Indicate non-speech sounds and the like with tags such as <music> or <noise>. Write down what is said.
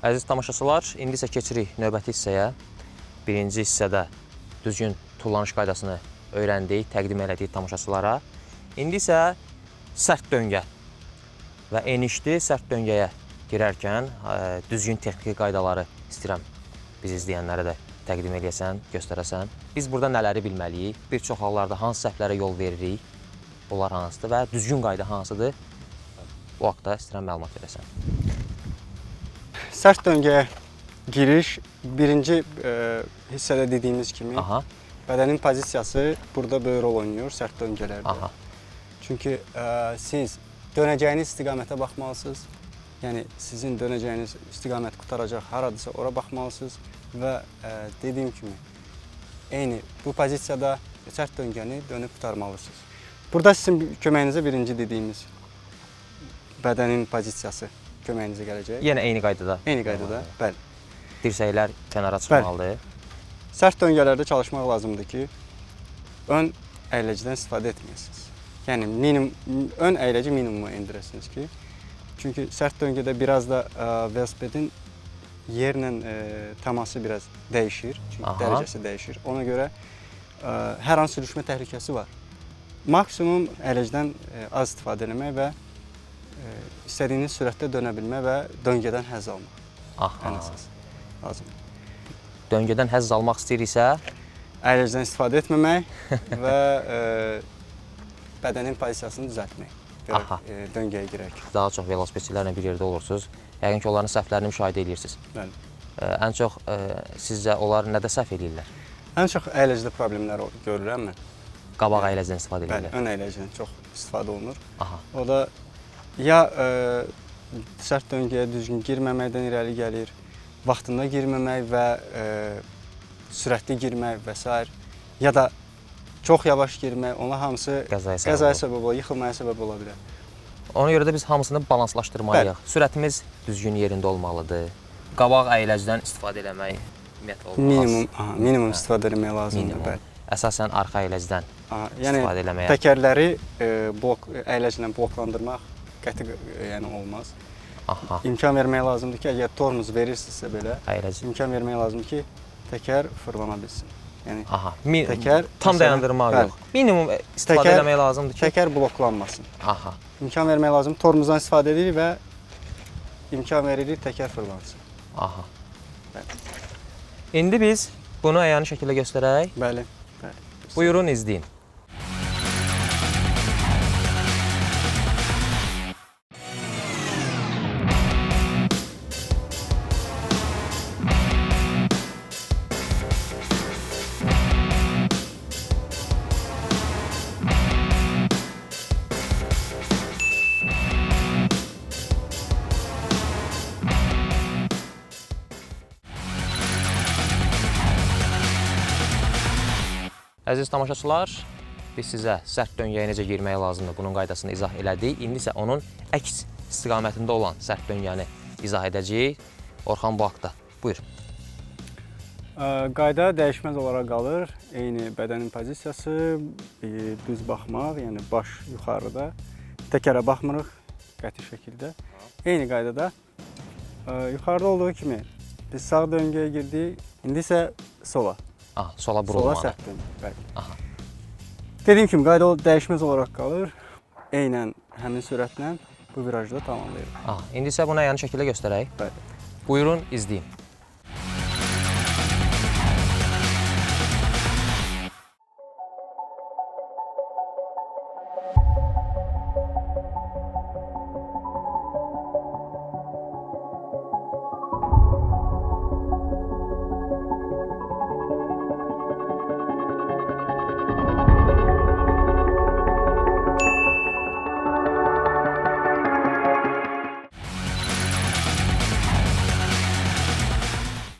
Əziz tamaşaçılar, indi isə keçirik növbəti hissəyə. Birinci hissədə düzgün tullanış qaydasını öyrəndik, təqdim elədik tamaşaçılara. İndi isə sərt döngə və enişli sərt döngəyə girərkən ə, düzgün texniki qaydaları istəyirəm biz izləyənlərə də təqdim eləyəsən, göstərəsən. Biz burada nələri bilməliyik? Bir çox hallarda hansı səhvlərə yol veririk? Onlar hansıdır və düzgün qayda hansıdır? Bu haqda istəyirəm məlumat verəsən. Sərt döngəyə giriş birinci e, hissədə dediyimiz kimi Aha, bədənin pozisiyası burada böyük rol oynayır sərt döngələrdə. aha. Çünki e, siz dönəcəyiniz istiqamətə baxmalısınız. Yəni sizin dönəcəyiniz istiqamət qutaracaq haradırsa ora baxmalısınız və e, dediyim kimi eyni bu pozisiyada sərt döngəni dönüb qutarmalısınız. Burada sizin köməyinizə birinci dediyimiz bədənin pozisiyası köməyinizə gələcək. Yenə eyni qaydada. Eyni qaydada, bəli. Dirsəklər kənara çıxmalıdır. Sərt döngələrdə çalışmaq lazımdır ki, ön əyləcədən istifadə etməyəsiniz. Yəni minimum ön əyləci minimuma endirəsiniz ki, çünki sərt döngədə biraz da ə, velosipedin yerlə ə, təması biraz dəyişir, çünki Aha. dərəcəsi dəyişir. Ona görə ə, hər an sürüşmə təhlükəsi var. Maksimum əyləcidən ə, az istifadə etmək və istədiyiniz sürətdə dönə bilmə və döngədən həzz almaq Aha. ən əsas lazımdır. Döngədən həzz almaq istəyiriksə, əyləcidən istifadə etməmək <laughs> və e, bədənin pozisiyasını düzəltmək. Aha. e, döngəyə girək. daha çox velosipedçilərlə bir yerdə olursunuz. Yəqin ki, onların səhvlərini müşahidə edirsiniz. Bəli. Ə, Ən çox ə, sizcə onlar nədə səhv edirlər? Ən çox əyləcidə problemlər görürəm mən. Qabaq əyləcidən istifadə Bəli, edirlər. ön əyləcidən çox istifadə olunur. Aha. O da ya e, sərt döngəyə düzgün girməməkdən irəli gəlir, vaxtında girməmək və e, sürətli girmək və s. ya da çox yavaş girmək, onlar hamısı Qəzaya səbəb qəzaya səbəb ola, yıxılmaya səbəb ola bilər. Ona görə də biz hamısını balanslaşdırmalıyıq. Sürətimiz düzgün yerində olmalıdır. Qabaq əyləcidən istifadə eləmək ümumiyyətlə olmaz. Minimum, aha, minimum Hə. istifadə etmək lazımdır. Bəli. Əsasən arxa yəni istifadə eləməyə. təkərləri e, blok əyləcilə bloklandırmaq qəti e, yəni olmaz. Aha. İmkan vermək lazımdır ki, əgər tormuz verirsinizsə belə, Əyləci. imkan vermək lazımdır ki, təkər fırlana bilsin. Yəni Aha. Mi Təkər, tam məsələn, dayandırmaq bəli. yox. Minimum e, istifadə Təkər- eləmək lazımdır ki. təkər bloklanmasın. Aha. İmkan vermək lazım, tormuzdan istifadə edirik və imkan veririk təkər fırlansın. Aha. Bəli. İndi biz bunu əyani şəkildə göstərək. Bəli. Bəli. Buyurun izləyin. Əziz tamaşaçılar, biz sizə sərt döngəyə necə girmək lazımdır, bunun qaydasını izah elədik. İndi isə onun əks istiqamətində olan sərt döngəni izah edəcəyik. Orxan bu. Buyur. Qayda dəyişməz olaraq qalır. Eyni bədənin pozisiyası, düz baxmaq, yəni baş yuxarıda. Təkərə baxmırıq qəti şəkildə. Eyni qaydada yuxarıda olduğu kimi biz sağ döngəyə girdik. İndi isə sola. Ah, sola Sola burulmalı. sərt döngə. Bəli. Aha. Dediyim kimi qayda o dəyişməz olaraq qalır. Eynən həmin sürətlə bu virajda tamamlayırıq. Ah, indi isə bunu əyani şəkildə göstərək. Bəli. Buyurun izləyin.